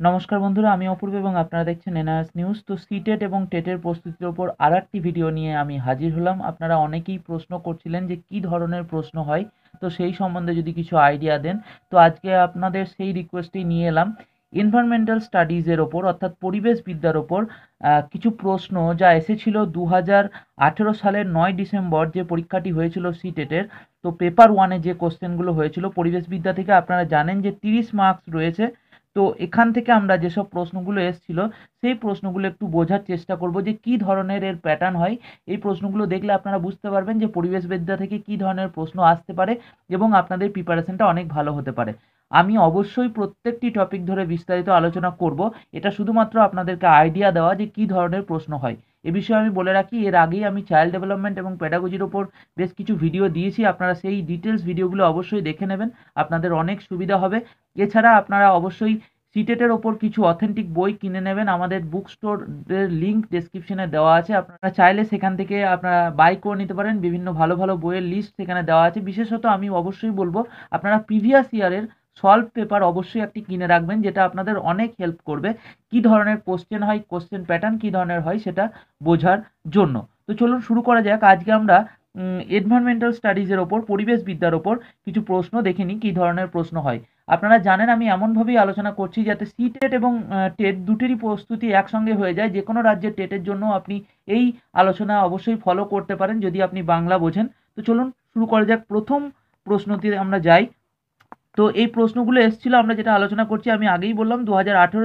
নমস্কার বন্ধুরা, আমি অপূর্ব এবং আপনারা দেখছেন এনআরএস নিউজ। তো সিটেট এবং টেটের প্রস্তুতির ওপর আর একটি ভিডিও নিয়ে আমি হাজির হলাম। আপনারা অনেকেই প্রশ্ন করছিলেন যে কি ধরনের প্রশ্ন হয়, তো সেই সম্বন্ধে যদি কিছু আইডিয়া দেন। তো আজকে আপনাদের সেই রিকোয়েস্টেই নিয়ে এলাম। এনভায়রনমেন্টাল স্টাডিজের ওপর, অর্থাৎ পরিবেশবিদ্যার ওপর কিছু প্রশ্ন যা এসেছিল দু হাজার আঠেরো সালের নয় ডিসেম্বর যে পরীক্ষাটি হয়েছিল সিটেটের। তো পেপার ওয়ানে যে কোশ্চেনগুলো হয়েছিল, পরিবেশবিদ্যা থেকে আপনারা জানেন যে তিরিশ মার্কস রয়েছে। তো এখান থেকে আমরা যেসব প্রশ্নগুলো এসেছিল, সেই প্রশ্নগুলো একটু বোঝার চেষ্টা করব যে কি ধরনের এর প্যাটার্ন হয়। এই প্রশ্নগুলো দেখলে আপনারা বুঝতে পারবেন যে পরিবেশবিদ্যা থেকে কি ধরনের প্রশ্ন আসতে পারে এবং আপনাদের প্রিপারেশনটা অনেক ভালো হতে পারে। আমি অবশ্যই প্রত্যেকটি টপিক ধরে বিস্তারিত আলোচনা করব। এটা শুধুমাত্র আপনাদেরকে আইডিয়া দেওয়া যে কি ধরনের প্রশ্ন হয়। এ বিষয়ে আমি বলে রাখি, এর আগেই আমি চাইল্ড ডেভেলপমেন্ট এবং প্যাডাগজির ওপর বেশ কিছু ভিডিও দিয়েছি, আপনারা সেই ডিটেলস ভিডিওগুলো অবশ্যই দেখে নেবেন, আপনাদের অনেক সুবিধা হবে। এছাড়া আপনারা অবশ্যই সিটেটের ওপর কিছু অথেন্টিক বই কিনে নেবেন, আমাদের বুক স্টোরের লিঙ্ক ডেসক্রিপশনে দেওয়া আছে, আপনারা চাইলে সেখান থেকে আপনারা বাই করে নিতে পারেন, বিভিন্ন ভালো ভালো বইয়ের লিস্ট সেখানে দেওয়া আছে। বিশেষত আমি অবশ্যই বলব, আপনারা প্রিভিয়াস ইয়ারের সলভ পেপার অবশ্যই একটি কিনে রাখবেন, যেটা আপনাদের অনেক হেল্প করবে। কি ধরনের কোশ্চেন হয় কোশ্চেন প্যাটার্ন কি ধরনের হয়, সেটা বোঝার জন্য। তো চলুন শুরু করা যাক। আজকে আমরা এনভায়রনমেন্টাল স্টাডিজের ওপর পরিবেশবিদ্যার ওপর কিছু প্রশ্ন দেখে নিই, কী ধরনের প্রশ্ন হয়। আপনারা জানেন, আমি এমনভাবেই আলোচনা করছি যাতে সি টেট এবং টেট দুটিরই প্রস্তুতি একসঙ্গে হয়ে যায়। যে কোনো রাজ্যের টেটের জন্য আপনি এই আলোচনা অবশ্যই ফলো করতে পারেন, যদি আপনি বাংলা বোঝেন। তো চলুন শুরু করা যাক। প্রথম প্রশ্নটি আমরা যাই। তো এই প্রশ্নগুলো এসেছিল, আমরা যেটা আলোচনা করছি, আমি আগেই বললাম দু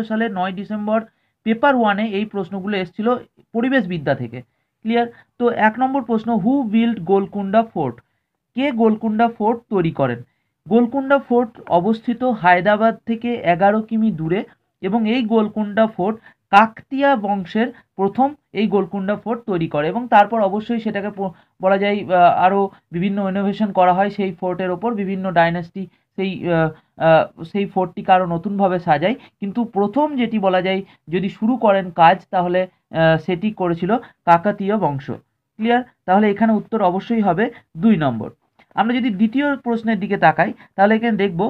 সালের নয় ডিসেম্বর পেপার ওয়ানে এই প্রশ্নগুলো এসেছিল পরিবেশবিদ্যা থেকে। ক্লিয়ার? তো এক নম্বর প্রশ্ন, হু বিল্ড গোলকুন্ডা ফোর্ট? কে গোলকুন্ডা ফোর্ট তৈরি করেন? গোলকুন্ডা ফোর্ট অবস্থিত হায়দ্রাবাদ থেকে এগারো কিমি দূরে এবং এই গোলকুন্ডা ফোর্ট কাকতিয়া বংশের প্রথম এই গোলকুন্ডা ফোর্ট তৈরি করে এবং তারপর অবশ্যই সেটাকে বলা যায় আরও বিভিন্ন ইনোভেশন করা হয় সেই ফোর্টের ওপর, বিভিন্ন ডাইনাস্টি সেই সেই ফোর্টটিকে আরও নতুনভাবে সাজায় কিন্তু প্রথম যেটি বলা যায়, যদি শুরু করেন কাজ, তাহলে সেটি করেছিল কাকাতীয় বংশ। ক্লিয়ার তাহলে এখানে উত্তর অবশ্যই হবে দুই নম্বর। আমরা যদি দ্বিতীয় প্রশ্নের দিকে তাকাই, তাহলে এখানে দেখব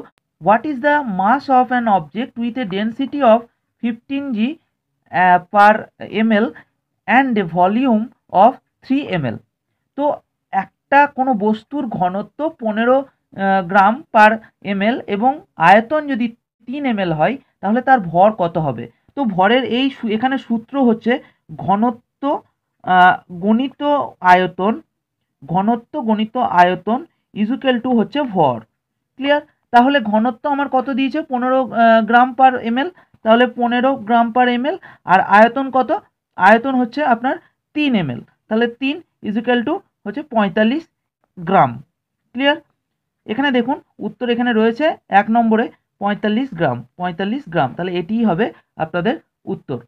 what is the mass of an object with a density of fifteen g per m l and a volume of three m তো একটা কোনো বস্তুর ঘনত্ব পনেরো গ্রাম পার এম এবং আয়তন যদি তিন এম হয়, তাহলে তার ভর কত হবে? তো ভরের এই এখানে সূত্র হচ্ছে ঘনত্ব গণিত আয়তন, ঘনত্ব, গণিত আয়তন ইজুকেল টু হচ্ছে ভর। ক্লিয়ার তাহলে ঘনত্ব আমার কত দিয়েছে? পনেরো গ্রাম পার এমএল তাহলে পনেরো গ্রাম পার এমএল আর আয়তন কত? আয়তন হচ্ছে আপনার তিন এমএল তাহলে তিন ইজুকেল টু হচ্ছে পঁয়তাল্লিশ গ্রাম। ক্লিয়ার এখানে দেখুন, উত্তর এখানে রয়েছে এক নম্বরে পঁয়তাল্লিশ গ্রাম পঁয়তাল্লিশ গ্রাম। তাহলে এটিই হবে আপনাদের উত্তর।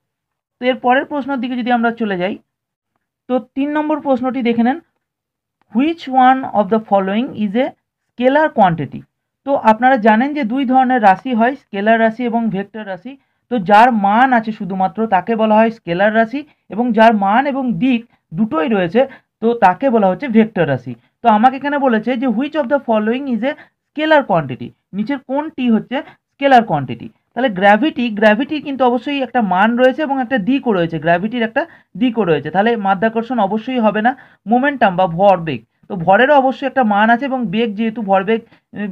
তো এর পরের প্রশ্নের দিকে যদি আমরা চলে যাই, তো তিন নম্বর প্রশ্নটি দেখে নেন। Which one of the following is a scalar quantity তো আপনারা জানেন যে দুই ধরনের রাশি হয় স্কেলার রাশি এবং ভেক্টর রাশি। তো যার মান আছে শুধুমাত্র তাকে বলা হয় স্কেলার রাশি এবং যার মান এবং দিক দুটোই রয়েছে, তো তাকে বলা হচ্ছে ভেক্টর রাশি। তো আমাকে এখানে বলেছে যে which of the following is a scalar quantity নিচের কোনটি হচ্ছে স্কেলার কোয়ান্টিটি তাহলে গ্র্যাভিটি গ্র্যাভিটির কিন্তু অবশ্যই একটা মান রয়েছে এবং একটা দিকও রয়েছে। গ্র্যাভিটির একটা দিকও রয়েছে। তাহলে মাধ্যাকর্ষণ অবশ্যই হবে না। মোমেন্টাম বা ভরবেগ তো ভরেরও অবশ্যই একটা মান আছে এবং বেগ যেহেতু ভরবেগ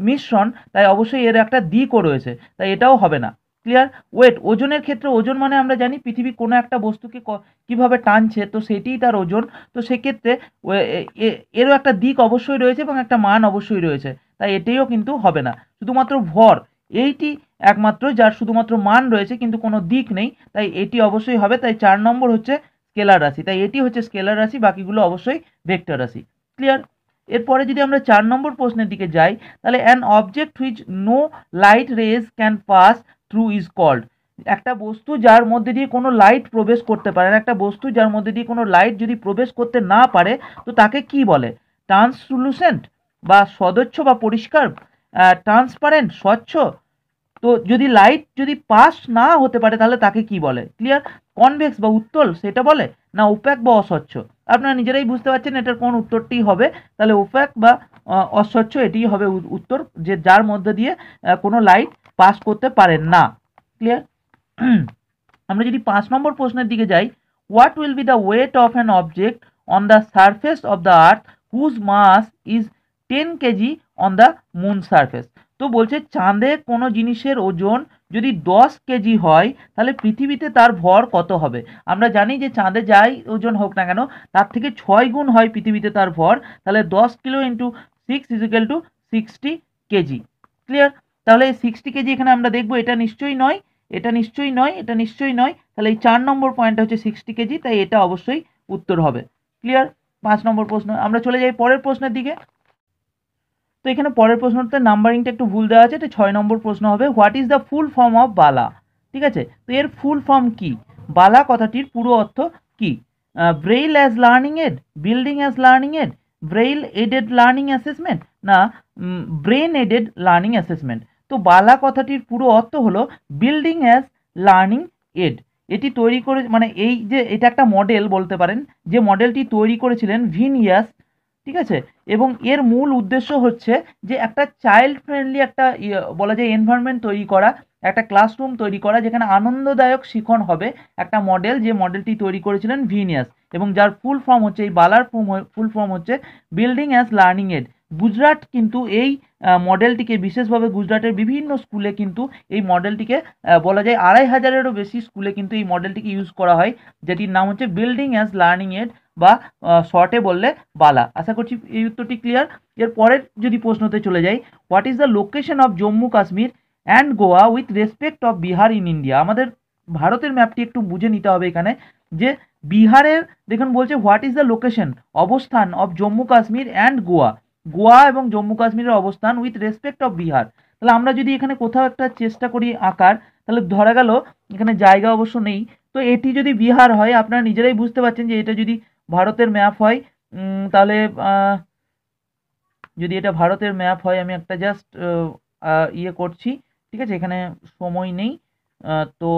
মিশ্রণ, তাই অবশ্যই এর একটা দিকও রয়েছে। তাই এটাও হবে না। ক্লিয়ার ওয়েট ওজনের ক্ষেত্রে ওজন মানে আমরা জানি পৃথিবী কোনো একটা বস্তুকে কীভাবে টানছে, তো সেটিই তার ওজন। তো সেক্ষেত্রে এরও একটা দিক অবশ্যই রয়েছে এবং একটা মান অবশ্যই রয়েছে। তাই এটিও কিন্তু হবে না। শুধুমাত্র ভর, এইটি একমাত্র যার শুধুমাত্র মান রয়েছে, কিন্তু কোনো দিক নেই। তাই এটি অবশ্যই হবে। তাই চার নম্বর হচ্ছে স্কেলার রাশি। তাই এটি হচ্ছে স্কেলার রাশি, বাকিগুলো অবশ্যই ভেক্টর রাশি। ক্লিয়ার এরপরে যদি আমরা চার নম্বর প্রশ্নের দিকে যাই, তাহলে an object which no light rays can pass through is called একটা বস্তু যার মধ্যে দিয়ে কোনো লাইট প্রবেশ করতে পারে একটা বস্তু যার মধ্যে দিয়ে কোনো লাইট যদি প্রবেশ করতে না পারে, তো তাকে কি বলে? ট্রান্সলুসেন্ট বা সদচ্ছ বা পরিষ্কার ট্রান্সপারেন্ট স্বচ্ছ তো যদি লাইট যদি পাস না হতে পারে, তাহলে তাকে কি বলে? ক্লিয়ার কনভেক্স বা উত্তল, সেটা বলে? না ওপ্যাক বা অস্বচ্ছ? আপনারা নিজেরাই বুঝতে পারছেন এটার কোন উত্তরটি হবে। তাহলে ওপ্যাক বা অস্বচ্ছ এটিই হবে উত্তর, যে যার মধ্যে দিয়ে কোনো লাইট পাস করতে পারেন না। ক্লিয়ার আমরা যদি পাঁচ নম্বর প্রশ্নের দিকে যাই what will be the weight of an object on the surface of the earth whose mass is ten kg on the moon surface তো বলছে চাঁদে কোনো জিনিসের ওজন যদি দশ কেজি হয়, তাহলে পৃথিবীতে তার ভর কত হবে? আমরা জানি যে চাঁদে যাই ওজন হোক না কেন, তার থেকে ছয় গুণ হয় পৃথিবীতে তার ভর, তাহলে দশ kilo into six equal to sixty kg. Clear তাহলে সিক্সটি কেজি এখানে আমরা দেখব, এটা নিশ্চয়ই নয়, এটা নিশ্চয়ই নয়, এটা নিশ্চয়ই নয়, তাহলে এই চার নম্বর পয়েন্টটা হচ্ছে সিক্সটি কেজি, তাই এটা অবশ্যই উত্তর হবে। ক্লিয়ার পাঁচ নম্বর প্রশ্ন। আমরা চলে যাই পরের প্রশ্নের দিকে। তো এখানে পরের প্রশ্নতে নাম্বারিংটা একটু ভুল দেওয়া আছে এটা ছয় নম্বর প্রশ্ন হবে, what is the full form of BALA? ঠিক আছে? তো এর ফুল ফর্ম কি? বালা কথাটির পুরো অর্থ কি? Braille as learning aid, building as learning aid, braille aided learning assessment, না ব্রেন এডেড লার্নিং অ্যাসেসমেন্ট। তো বালা কথাটির পুরো অর্থ হলো বিল্ডিং অ্যাজ লার্নিং এড। এটি তৈরি করে মানে এই যে, এটা একটা মডেল বলতে পারেন, যে মডেলটি তৈরি করেছিলেন ভিনিয়াস ঠিক আছে? এবং এর মূল উদ্দেশ্য হচ্ছে যে একটা চাইল্ড ফ্রেন্ডলি একটা বলা যায় এনভায়রনমেন্ট তৈরি করা, একটা ক্লাসরুম তৈরি করা, যেখানে আনন্দদায়ক শিখন হবে একটা মডেল যে মডেলটি তৈরি করেছিলেন ভিনিয়াস এবং যার ফুল ফর্ম হচ্ছে এই বালার ফর্ম ফুল ফর্ম হচ্ছে building as learning aid Gujarat কিন্তু এই মডেলটিকে বিশেষভাবে গুজরাটের বিভিন্ন স্কুলে কিন্তু এই মডেলটিকে বলা যায় আড়াই হাজারেরও বেশি স্কুলে কিন্তু এই মডেলটিকে ইউজ করা হয়, যেটির নাম হচ্ছে বিল্ডিং অ্যাজ লার্নিং এড বা শর্টে বললে বালা। আশা করছি এই উত্তরটি ক্লিয়ার এর পরের যদি প্রশ্নতে চলে যাই what is the location of Jammu Kashmir and Goa with respect of Bihar in India আমাদের ভারতের ম্যাপটি একটু বুঝে নিতে হবে এখানে যে বিহারের, দেখুন বলছে হোয়াট ইজ দ্য লোকেশন অবস্থান অফ জম্মু কাশ্মীর অ্যান্ড গোয়া গোয়া এবং জম্মু কাশ্মীরের অবস্থান উইথ রেসপেক্ট অফ বিহার তাহলে আমরা যদি এখানে কোথাও একটা চেষ্টা করি আঁকার, তাহলে ধরা গেল এখানে জায়গা অবশ্য নেই। তো এটি যদি বিহার হয়, আপনারা নিজেরাই বুঝতে পারছেন যে এটা যদি ভারতের ম্যাপ হয়। তাহলে যদি এটা ভারতের ম্যাপ হয়, আমি একটা জাস্ট ইয়ে করছি। ঠিক আছে? এখানে সময় নেই। তো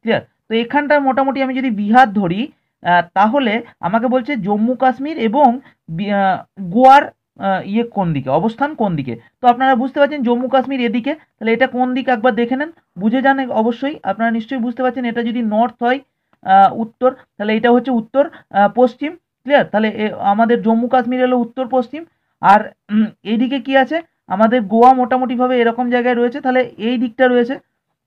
ক্লিয়ার তো এখানটা মোটামুটি আমি যদি বিহার ধরি তাহলে আমাকে বলছে জম্মু কাশ্মীর এবং গোয়ার ইয়ে কোন দিকে? অবস্থান কোন দিকে? তো আপনারা বুঝতে পারছেন জম্মু কাশ্মীর এদিকে। তাহলে এটা কোন দিকে? একবার দেখে নেন। বুঝে যান অবশ্যই। আপনারা নিশ্চয়ই বুঝতে পারছেন। এটা যদি নর্থ হয় উত্তর, তাহলে এটা হচ্ছে উত্তর পশ্চিম ক্লিয়ার তাহলে আমাদের জম্মু কাশ্মীর হলো উত্তর, পশ্চিম। আর এইদিকে কি আছে? আমাদের গোয়া মোটামুটিভাবে এরকম জায়গায় রয়েছে, তাহলে এই দিকটা রয়েছে,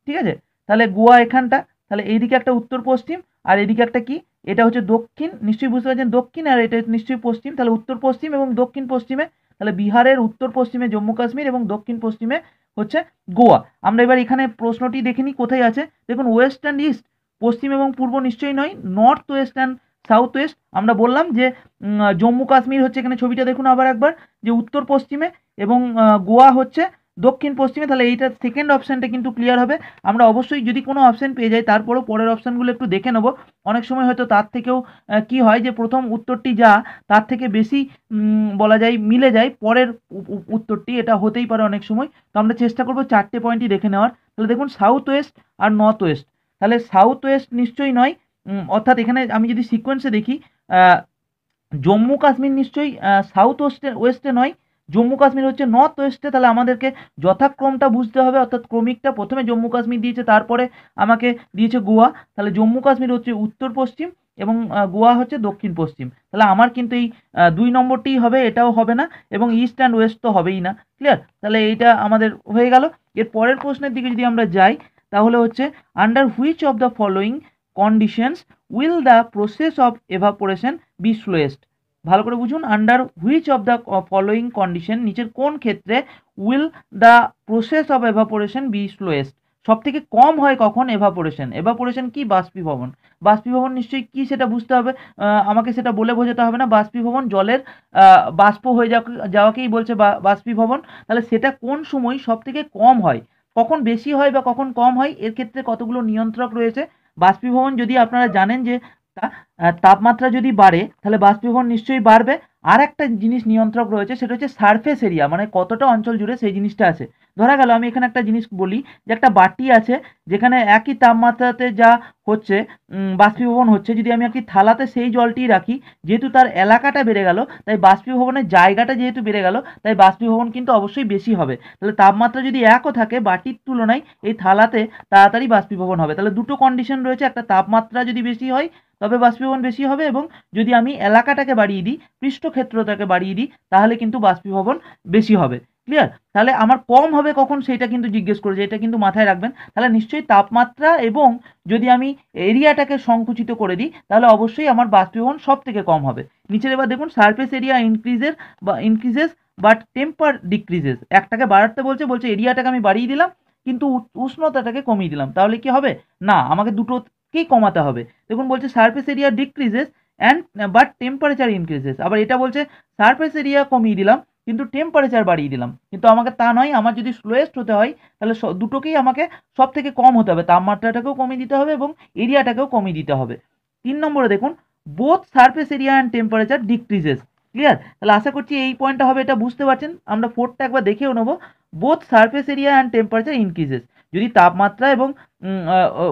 ঠিক আছে? তাহলে গোয়া এখানটা, তাহলে এইদিকে একটা উত্তর, পশ্চিম, আর এদিকে একটা কি? এটা হচ্ছে দক্ষিণ, নিশ্চয়ই বুঝতে পারছেন, দক্ষিণ, আর এটা নিশ্চয়ই পশ্চিম, তাহলে উত্তর, পশ্চিম এবং দক্ষিণ, পশ্চিমে, তাহলে বিহারের উত্তর, পশ্চিমে জম্মু, কাশ্মীর এবং দক্ষিণ, পশ্চিমে হচ্ছে গোয়া। আমরা এবার এখানে প্রশ্নটি দেখে নিই, কোথায় আছে? দেখুন, ওয়েস্ট অ্যান্ড ইস্ট পশ্চিম এবং পূর্ব নিশ্চয়ই নয় north west and south west আমরা বললাম যে জম্মু কাশ্মীর হচ্ছে এখানে, ছবিটা দেখুন আবার একবার, যে উত্তর পশ্চিমে এবং গোয়া হচ্ছে দক্ষিণ পশ্চিমে, তাহলে এইটা সেকেন্ড অপশানটা কিন্তু ক্লিয়ার হবে। আমরা অবশ্যই যদি কোনো অপশান পেয়ে যাই, তারপরেও পরের অপশানগুলো একটু দেখে নেব। অনেক সময় হয়তো তার থেকেও কি হয় যে, প্রথম উত্তরটি যা, তার থেকে বেশি বলা যায়, মিলে যায়। পরের উত্তরটি এটা হতেই পারে অনেক সময়। তো আমরা চেষ্টা করব চারটে পয়েন্টই দেখে নেওয়ার। তাহলে দেখুন সাউথ ওয়েস্ট আর নর্থ ওয়েস্ট তাহলে সাউথ ওয়েস্ট নিশ্চয়ই নয়। অর্থাৎ এখানে আমি যদি সিকোয়েন্সে দেখি জম্মু কাশ্মীর নিশ্চয়ই সাউথ ওয়েস্টে ওয়েস্টে নয়। জম্মু কাশ্মীর হচ্ছে নর্থ ওয়েস্টে তাহলে আমাদেরকে যথাক্রমটা বুঝতে হবে। অর্থাৎ ক্রমিকটা প্রথমে জম্মু কাশ্মীর দিয়েছে, তারপরে আমাকে দিয়েছে গোয়া। তাহলে জম্মু কাশ্মীর হচ্ছে উত্তর পশ্চিম এবং গোয়া হচ্ছে দক্ষিণ পশ্চিম। তাহলে আমার কিন্তু এই দুই নম্বরটিই হবে, এটাও হবে না এবং ইস্ট অ্যান্ড ওয়েস্ট তো হবেই না। ক্লিয়ার তাহলে এইটা আমাদের হয়ে গেল। এর পরের প্রশ্নের দিকে যদি আমরা যাই তাহলে হচ্ছে under which of the following conditions will the process of evaporation be slowest ভালো করে বুঝুন under which of the following condition নিচের কোন ক্ষেত্রে will the process of evaporation be slowest সব থেকে কম হয় কখন এভাপোরেশন এভাপোরেশন কি? বাষ্পীভবন। বাষ্পীভবন নিশ্চয়ই কি সেটা বুঝতে হবে। আমাকে সেটা বলে বোঝাতে হবে না। বাষ্পীভবন জলের বাষ্প হয়ে যাওয়াকেই বলছে বাষ্পীভবন। তাহলে সেটা কোন সময় সব থেকে কম হয়? কখন বেশি হয় বা কখন কম হয়, এর ক্ষেত্রে কতগুলো নিয়ন্ত্রক রয়েছে? বাষ্পীভবন যদি আপনারা জানেন যে তাপমাত্রা যদি বাড়ে, তাহলে বাষ্পীভবন নিশ্চয়ই বাড়বে। আর একটা জিনিস নিয়ন্ত্রক রয়েছে, সেটা হচ্ছে সারফেস এরিয়া মানে কতটা অঞ্চল জুড়ে সেই জিনিসটা আছে। ধরা গেল, আমি এখানে একটা জিনিস বলি যে একটা বাটি আছে যেখানে একই তাপমাত্রাতে যা হচ্ছে বাষ্পীভবন হচ্ছে, যদি আমি একটি থালাতে সেই জলটি রাখি, যেহেতু তার এলাকাটা বেড়ে গেল, তাই বাষ্পীভবনের জায়গাটা যেহেতু বেড়ে গেল, তাই বাষ্পীভবন কিন্তু অবশ্যই বেশি হবে। তাহলে তাপমাত্রা যদি একও থাকে বাটির তুলনায়, এই থালাতে তাড়াতাড়ি বাষ্পীভবন হবে। তাহলে দুটো কন্ডিশন রয়েছে, একটা তাপমাত্রা যদি বেশি হয়, তবে বাষ্পীভবন বেশি হবে এবং যদি আমি এলাকাটাকে বাড়িয়ে দিই, পৃষ্ঠক্ষেত্রটাকে বাড়িয়ে দিই, তাহলে কিন্তু বাষ্পীভবন বেশি হবে। ক্লিয়ার তাহলে আমার কম হবে কখন? সেটা কিন্তু জিজ্ঞেস করেছে। এটা কিন্তু মাথায় রাখবেন। তাহলে নিশ্চয়ই তাপমাত্রা এবং যদি আমি এরিয়াটাকে সংকুচিত করে দিই, তাহলে অবশ্যই আমার বাষ্পীভবন সব থেকে কম হবে। নিচের এবার দেখুন সারফেস এরিয়া ইনক্রিজের বা ইনক্রিজেস বাট টেম্পার ডিক্রিজেস একটাকে বাড়াতে বলছে বলছে এরিয়াটাকে আমি বাড়িয়ে দিলাম, কিন্তু উষ্ণতাটাকে কমিয়ে দিলাম। তাহলে কি হবে? না, আমাকে দুটোকেই কমাতে হবে। দেখুন, বলছে surface area decreases and but temperature increases আবার এটা বলছে সারফেস এরিয়া কমিয়ে দিলাম কিন্তু টেম্পারেচার বাড়িয়ে দিলাম। কিন্তু আমাকে তা নয়, আমার যদি স্লোয়েস্ট হতে হয়, তাহলে দুটোকেই আমাকে সব থেকে কম হতে হবে। তাপমাত্রাটাকেও কমিয়ে দিতে হবে এবং এরিয়াটাকেও কমিয়ে দিতে হবে। তিন নম্বরে দেখুন both surface area and temperature decreases clear তাহলে আশা করছি এই পয়েন্টটা হবে, এটা বুঝতে পারছেন। আমরা ফোরটা একবার দেখেও নেব। Both surface area and temperature increases যদি তাপমাত্রা এবং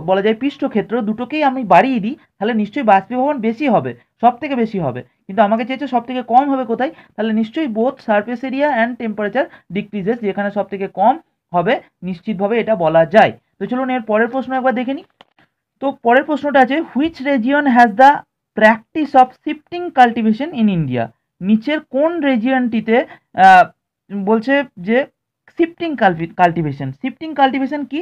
বলা যায় পৃষ্ঠক্ষেত্র দুটোকেই আমি বাড়িয়ে দিই, তাহলে নিশ্চয়ই বাষ্পীভবন বেশি হবে সব থেকে বেশি হবে। কিন্তু আমাকে চেয়েছে সব থেকে কম হবে কোথায়? তাহলে নিশ্চয়ই both surface area and temperature decreases যেখানে সব থেকে কম হবে, নিশ্চিতভাবে এটা বলা যায়। তো চলুন এর পরের প্রশ্ন একবার দেখে নিই। তো পরের প্রশ্নটা আছে which region has the practice of shifting cultivation in India নিচের কোন রেজিয়নটিতে বলছে যে শিফটিং কাল্টিভেশন শিফটিং কাল্টিভেশন কি?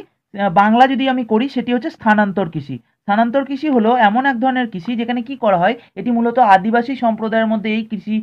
বাংলা যদি আমি করি, সেটি হচ্ছে স্থানান্তর কৃষি। স্থানান্তর কৃষি হলো এমন এক ধরনের কৃষি যেখানে কি করা হয়? এটি মূলত আদিবাসী সম্প্রদায়ের মধ্যে এই কৃষি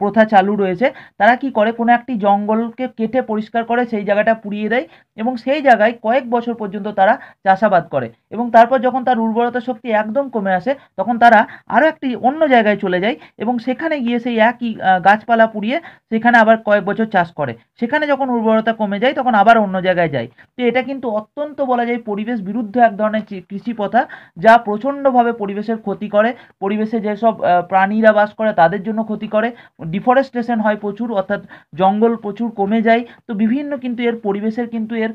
প্রথা চালু রয়েছে। তারা কি করে? কোনো একটি জঙ্গলকে কেটে পরিষ্কার করে সেই জায়গাটা পুড়িয়ে দেয় এবং সেই জায়গায় কয়েক বছর পর্যন্ত তারা চাষাবাদ করে। এবং তারপর যখন তার উর্বরতা শক্তি একদম কমে আসে, তখন তারা আরও একটি অন্য জায়গায় চলে যায় এবং সেখানে গিয়ে সেই একই গাছপালা পুড়িয়ে সেখানে আবার কয়েক বছর চাষ করে। সেখানে যখন উর্বরতা কমে যায়, তখন আবার অন্য জায়গায় যায়। তো এটা কিন্তু অত্যন্ত বলা যায় পরিবেশ বিরুদ্ধ এক ধরনের কৃষি প্রথা, যা প্রচণ্ডভাবে পরিবেশের ক্ষতি করে। পরিবেশে যেসব প্রাণীরা বাস করে, তাদের জন্য ক্ষতি করে। ডিফরেস্টেশন হয় প্রচুর, অর্থাৎ জঙ্গল প্রচুর কমে যায়। তো বিভিন্ন কিন্তু এর, পরিবেশের কিন্তু এর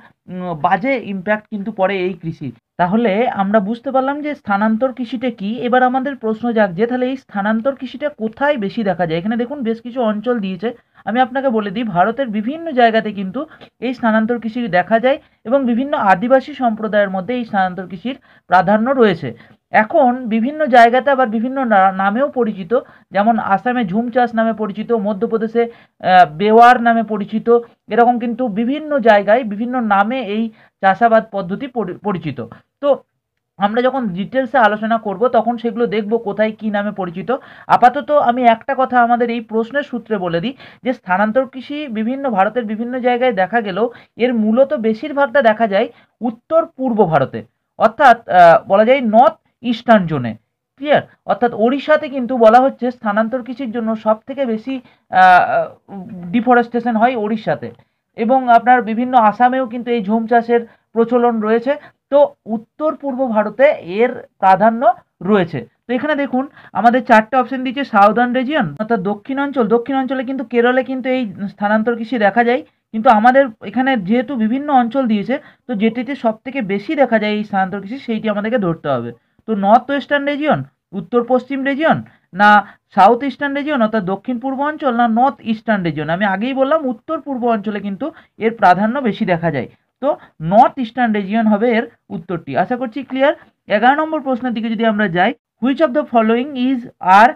বাজে ইম্প্যাক্ট কিন্তু পড়ে এই কৃষি। তাহলে আমরা বুঝতে পারলাম যে স্থানান্তর কৃষিটা কি। এবার আমাদের প্রশ্ন যাক জাগছে তাহলে এই স্থানান্তর কৃষিটা কোথায় বেশি দেখা যায়? এখানে দেখুন বেশ কিছু অঞ্চল দিয়েছে। আমি আপনাকে বলে দিই, ভারতের বিভিন্ন জায়গাতে কিন্তু এই স্থানান্তর কৃষি দেখা যায় এবং বিভিন্ন আদিবাসী সম্প্রদায়ের মধ্যে এই স্থানান্তর কৃষির প্রাধান্য রয়েছে। এখন বিভিন্ন জায়গাতে আবার বিভিন্ন নামেও পরিচিত, যেমন আসামে ঝুম চাষ নামে পরিচিত, মধ্যপ্রদেশে বেওয়ার নামে পরিচিত, এরকম কিন্তু বিভিন্ন জায়গায় বিভিন্ন নামে এই চাষাবাদ পদ্ধতি পরি- পরিচিত। তো আমরা যখন ডিটেলসে আলোচনা করব, তখন সেগুলো দেখব কোথায় কি নামে পরিচিত। আপাতত আমি একটা কথা আমাদের এই প্রশ্নের সূত্রে বলে দিই, যে স্থানান্তর কৃষি বিভিন্ন ভারতের বিভিন্ন জায়গায় দেখা গেলেও এর মূলত বেশিরভাগটা দেখা যায় উত্তর পূর্ব ভারতে। অর্থাৎ বলা যায় নর্থ ইস্টার্ন জোনে ক্লিয়ার অর্থাৎ ওড়িশাতে কিন্তু বলা হচ্ছে স্থানান্তর কৃষির জন্য সব থেকে বেশি ডিফরেস্টেশন হয় ওড়িশাতে। এবং আপনার বিভিন্ন আসামেও কিন্তু এই ঝুম চাষের প্রচলন রয়েছে। তো উত্তর পূর্ব ভারতে এর প্রাধান্য রয়েছে। তো এখানে দেখুন, আমাদের চারটে অপশন দিচ্ছে সাউদার্ন রিজিয়ন অর্থাৎ দক্ষিণ অঞ্চল দক্ষিণ অঞ্চলে কিন্তু কেরলে কিন্তু এই স্থানান্তর কৃষি দেখা যায়। কিন্তু আমাদের এখানে যেহেতু বিভিন্ন অঞ্চল দিয়েছে, তো যেটিতে সব থেকে বেশি দেখা যায় এই স্থানান্তর কৃষি, সেইটি আমাদেরকে ধরতে হবে। তো নর্থ ওয়েস্টার্ন রিজিয়ন উত্তর পশ্চিম রিজিয়ন না সাউথ ইস্টার্ন রিজিয়ন অর্থাৎ দক্ষিণ পূর্ব অঞ্চল, না নর্থ ইস্টার্ন রিজিয়ন আমি আগেই বললাম, উত্তর পূর্ব অঞ্চলে কিন্তু এর প্রাধান্য বেশি দেখা যায়। তো নর্থ ইস্টার্ন রিজিয়ন হবে এর উত্তরটি। আশা করছি ক্লিয়ার এগারো নম্বর প্রশ্নের দিকে যদি আমরা যাই which of the following is are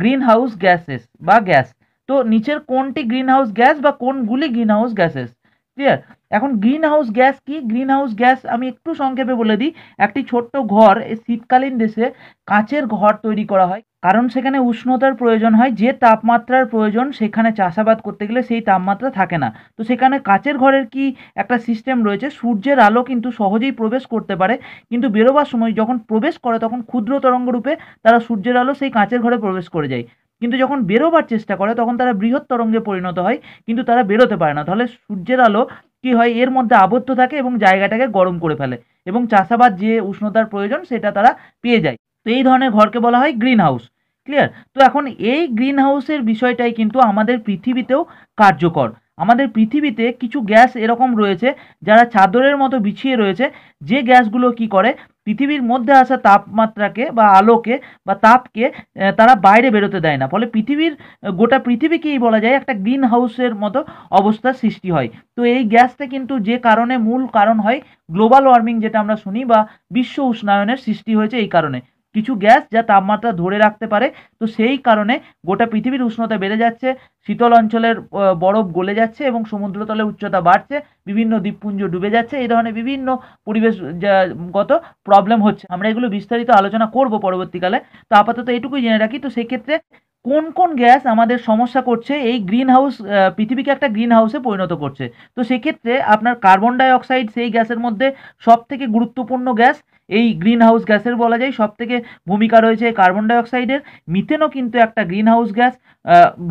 greenhouse gases বা গ্যাস তো নিচের কোনটি গ্রিন হাউস গ্যাস বা কোনগুলি গ্রিন হাউস গ্যাসেস ক্লিয়ার এখন গ্রিন হাউস গ্যাস কি? গ্রিন হাউস গ্যাস আমি একটু সংক্ষেপে বলে দিই, একটি ছোট্ট ঘর এই শীতকালীন দেশে কাঁচের ঘর তৈরি করা হয়। কারণ সেখানে উষ্ণতার প্রয়োজন হয়, যে তাপমাত্রার প্রয়োজন সেখানে চাষাবাদ করতে গেলে সেই তাপমাত্রা থাকে না। তো সেখানে কাচের ঘরের কি একটা সিস্টেম রয়েছে, সূর্যের আলো কিন্তু সহজেই প্রবেশ করতে পারে, কিন্তু বেরোবার সময় যখন প্রবেশ করে তখন ক্ষুদ্র তরঙ্গ রূপে তারা সূর্যের আলো সেই কাঁচের ঘরে প্রবেশ করে যায়। কিন্তু যখন বেরোবার চেষ্টা করে তখন তারা বৃহৎ তরঙ্গে পরিণত হয়, কিন্তু তারা বেরোতে পারে না। তাহলে সূর্যের আলো কি হয়, এর মধ্যে আবদ্ধ থাকে এবং জায়গাটাকে গরম করে ফেলে এবং চাষাবাদ যে উষ্ণতার প্রয়োজন সেটা তারা পেয়ে যায়। তো এই ধরনের ঘরকে বলা হয় গ্রিন হাউস ক্লিয়ার তো এখন এই গ্রিন হাউসের বিষয়টাই কিন্তু আমাদের পৃথিবীতেও কার্যকর। আমাদের পৃথিবীতে কিছু গ্যাস এরকম রয়েছে, যারা চাদরের মতো বিছিয়ে রয়েছে, যে গ্যাসগুলো কি করে? পৃথিবীর মধ্যে আসা তাপমাত্রাকে বা আলোকে বা তাপকে তারা বাইরে বেরোতে দেয় না। ফলে পৃথিবীর গোটা পৃথিবীকেই বলা যায় একটা গ্রিন হাউসের মতো অবস্থার সৃষ্টি হয়। তো এই গ্যাসটা কিন্তু যে কারণে মূল কারণ হয়, গ্লোবাল ওয়ার্মিং যেটা আমরা শুনি বা বিশ্ব উষ্ণায়নের সৃষ্টি হয়েছে এই কারণে। কিছু গ্যাস যা তাপমাত্রা ধরে রাখতে পারে। তো সেই কারণে গোটা পৃথিবীর উষ্ণতা বেড়ে যাচ্ছে, শীতল অঞ্চলের বরফ গলে যাচ্ছে এবং সমুদ্রতলের উচ্চতা বাড়ছে, বিভিন্ন দ্বীপপুঞ্জ ডুবে যাচ্ছে, এই ধরনের বিভিন্ন পরিবেশগত প্রবলেম হচ্ছে। আমরা এগুলো বিস্তারিত আলোচনা করব পরবর্তীকালে। তো আপাতত এটুকুই জেনে রাখি। তো সেক্ষেত্রে কোন কোন গ্যাস আমাদের সমস্যা করছে, এই গ্রিন হাউস পৃথিবীকে একটা গ্রিন হাউসে পরিণত করছে? তো সেক্ষেত্রে আপনার কার্বন ডাই অক্সাইড সেই গ্যাসের মধ্যে সব থেকে গুরুত্বপূর্ণ গ্যাস এই গ্রিন হাউস গ্যাসের বলা যায় সব থেকে ভূমিকা রয়েছে কার্বন ডাইঅক্সাইডের মিথেনও কিন্তু একটা গ্রিন হাউস গ্যাস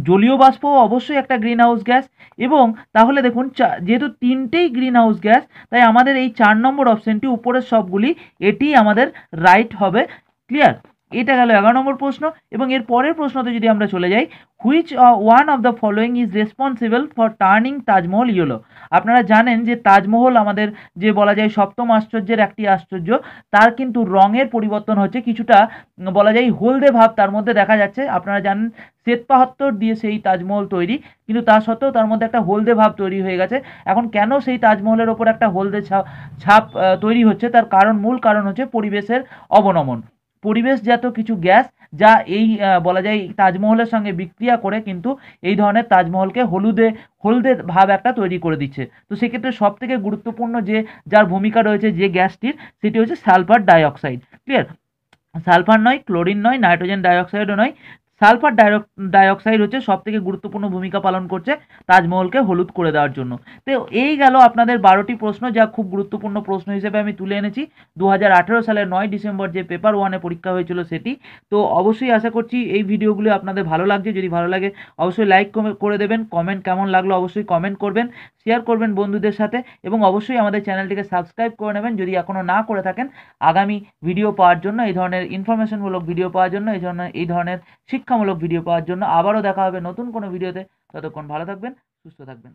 জলীয় বাষ্প অবশ্যই একটা গ্রিন হাউস গ্যাস। এবং তাহলে দেখুন যেহেতু তিনটেই গ্রিন হাউস গ্যাস, তাই আমাদের এই চার নম্বর অপশানটি উপরের সবগুলি এটি আমাদের রাইট হবে। ক্লিয়ার এটা গেল এগারো নম্বর প্রশ্ন এবং এর পরের প্রশ্নতে যদি আমরা চলে যাই which one of the following is responsible for turning Taj Mahal yellow আপনারা জানেন যে তাজমহল আমাদের যে বলা যায় সপ্তম আশ্চর্যের একটি আশ্চর্য, তার কিন্তু রঙের পরিবর্তন হচ্ছে কিছুটা, বলা যায় হলদে ভাব তার মধ্যে দেখা যাচ্ছে। আপনারা জানেন শ্বেত পাথর দিয়ে সেই তাজমহল তৈরি, কিন্তু তা সত্ত্বেও তার মধ্যে একটা হলদে ভাব তৈরি হয়ে গেছে। এখন কেন সেই তাজমহলের ওপর একটা হলদে ছাপ তৈরি হচ্ছে? তার কারণ, মূল কারণ হচ্ছে পরিবেশের অবনমন। পরিবেশজাত কিছু গ্যাস যা এই বলা যায় তাজমহলের সঙ্গে বিক্রিয়া করে কিন্তু এই ধরনের তাজমহলকে হলুদে হলদে ভাব একটা তৈরি করে দিচ্ছে। তো সেক্ষেত্রে সব থেকে গুরুত্বপূর্ণ যে, যার ভূমিকা রয়েছে যে গ্যাসটির, সেটি হচ্ছে সালফার ডাইঅক্সাইড। ক্লিয়ার সালফার নয়, ক্লোরিন নয়, নাইট্রোজেন ডাইঅক্সাইডও নয় সালফার ডাইঅক্সাইড হচ্ছে সব থেকে গুরুত্বপূর্ণ ভূমিকা পালন করছে তাজমহলকে হলুদ করে দেওয়ার জন্য। তো এই গেল আপনাদের বারোটি প্রশ্ন যা খুব গুরুত্বপূর্ণ প্রশ্ন হিসেবে আমি তুলে এনেছি। দু হাজার আঠেরো সালের নয় ডিসেম্বর যে পেপার ওয়ানে পরীক্ষা হয়েছিল সেটি। তো অবশ্যই আশা করছি এই ভিডিওগুলো আপনাদের ভালো লাগছে। যদি ভালো লাগে অবশ্যই লাইক করে দেবেন। কমেন্ট কেমন লাগল অবশ্যই কমেন্ট করবেন শেয়ার করবেন বন্ধুদের সাথে এবং অবশ্যই আমাদের চ্যানেলটিকে সাবস্ক্রাইব করে নেবেন। যদি এখনও না করে থাকেন, আগামী ভিডিও পাওয়ার জন্য, এই ধরনের ইনফরমেশনমূলক ভিডিও পাওয়ার জন্য, এই ধরনের এই ধরনের শিক্ষামূলক ভিডিও পাওয়ার জন্য আবারও দেখা হবে নতুন কোনো ভিডিওতে ততক্ষণ ভালো থাকবেন, সুস্থ থাকবেন।